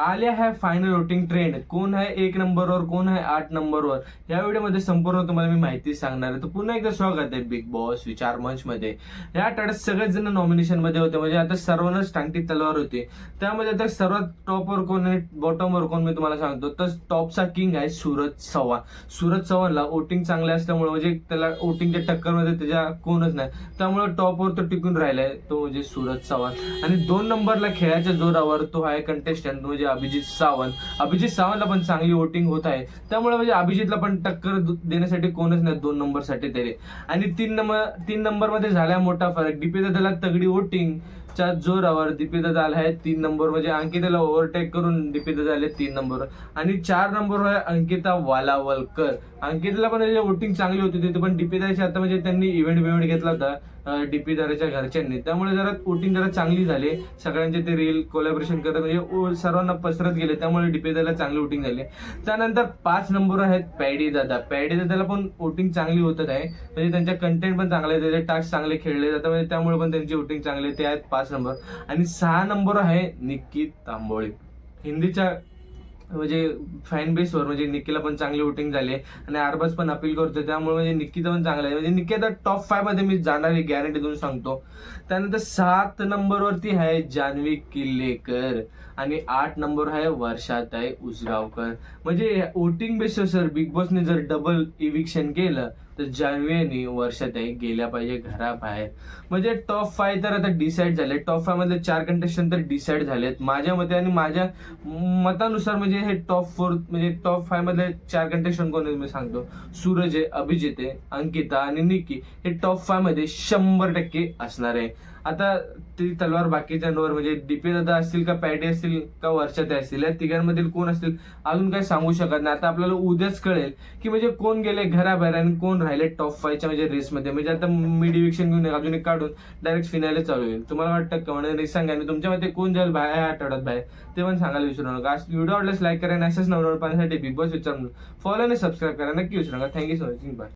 आल्या आहे final voting trend कोण आहे एक नंबरवर कोण आहे आठ नंबरवर? या व्हिडिओमध्ये संपूर्ण तुम्हाला मी माहिती सांगणार आहे. तर पुन्हा एकदा स्वागत आहे बिग बॉस विचार मंच मध्ये या आठवड्यात सगळेच जण नॉमिनेशनमध्ये होते. म्हणजे आता सर्वांनाच टांगटी तलवार होती. त्यामध्ये आता सर्वात टॉपवर कोण आहे बॉटमवर कोण मी तुम्हाला सांगतो. तर टॉपचा किंग आहे सूरज चव्हाण. सूरज चव्हाणला वोटिंग चांगले असल्यामुळे म्हणजे त्याला वोटिंगच्या टक्करमध्ये त्याच्या कोणच नाही. त्यामुळे टॉपवर तो टिकून राहिलाय तो म्हणजे सूरज चव्हाण. आणि दोन नंबरला खेळाच्या जोरावर तो आहे कंटेस्टंट म्हणजे अभिजित सावंत. अभिजित सावंतला पण चांगली वोटिंग होत आहे. त्यामुळे म्हणजे अभिजितला पण टक्कर देण्यासाठी कोणच नाही दोन नंबरसाठी तरी. आणि तीन नंबर तीन नंबरमध्ये झाला मोठा फरक. डीपी दादाला तगडी वोटिंग च्या जोरावर दीपी दादा आला आहे तीन नंबर. म्हणजे अंकिताला ओव्हरटेक करून दीपी दादा आले तीन नंबर. आणि चार नंबर आहे अंकिता वालावलकर. अंकिताला पण वोटिंग चांगली होती तिथे पण दीपिदाची आता म्हणजे त्यांनी इव्हेंट बिव्हेंट घेतला होता. डीपी दादाच्या घरच्यांनी. त्यामुळे जरा वोटिंग जरा चांगली झाली. सगळ्यांचे ते रील कोलॅबरेशन करत म्हणजे ओ- सर्वांना पसरत गेले. त्यामुळे डीपी दादाला चांगली वोटिंग झाली. त्यानंतर पाच नंबर आहेत पॅडी दादा. पॅडी दादाला पण वोटिंग चांगली होत आहे. म्हणजे त्यांच्या कंटेंट पण चांगले आहे त्याचे टास्क चांगले खेळले जातात. म्हणजे त्यामुळे पण त्यांची वोटिंग चांगली ते आहेत पाच नंबर. आणि सहा नंबर आहे निक्की तांबोळी. हिंदीच्या म्हणजे फॅन बेसवर म्हणजे निक्कीला पण चांगली वोटिंग झाली आणि आरबाज पण अपील करतो त्यामुळे म्हणजे निक्कीचं पण चांगलं आहे. म्हणजे निक्की आता टॉप फायमध्ये मी जाणार आहे गॅरंटी देऊन सांगतो. त्यानंतर सात नंबरवरती आहे जान्हवी किल्लेकर. आणि आठ नंबर आहे वर्षाताई उसगावकर. म्हणजे वोटिंग बेसवर सर बिग बॉसने जर डबल इव्हिक्शन केलं तर जान्हवी वर्षात आहे गेल्या पाहिजे घराबाहेर. म्हणजे टॉप फाय तर आता डिसाईड झाले. टॉप फाय मधले चार कंटेस्टंट तर डिसाईड झालेत. माझ्या मते आणि माझ्या मतानुसार म्हणजे हे टॉप फोर म्हणजे टॉप फाय मधले चार कंटेस्टंट कोण आहेत मी सांगतो. सूरज आहे अभिजित आहे अंकिता आणि निकी. हे टॉप फायमध्ये शंभर टक्के असणार आहे. आता ती तलवार बाकीच्यांवर म्हणजे डीपी दादा असतील का पॅडी असतील का वर्षाते असतील या तिघांमधील कोण असतील अजून काही सांगू शकत नाही. आता आपल्याला उद्याच कळेल की म्हणजे कोण गेले घराबाहेर आणि कोण राहिले टॉप फायच्या म्हणजे रेसमध्ये म्हणजे आता मी डिव्हिक्शन घेऊन अजून एक काढून डायरेक्ट फिनायला चालू होईल. तुम्हाला वाटतं का? म्हणजे सांगा. आणि तुमच्या मते कोण जाईल बाहेर या आठवड्यात बाहेर? ते पण सांगायला विसरू नका. आज व्हिडिओ आवडल्यास लाईक करा आणि असेच पाहण्यासाठी बिग बॉस विचारून फॉलो आणि सबस्क्राईब करा. नक्की विसरू नका. Thank you so much bye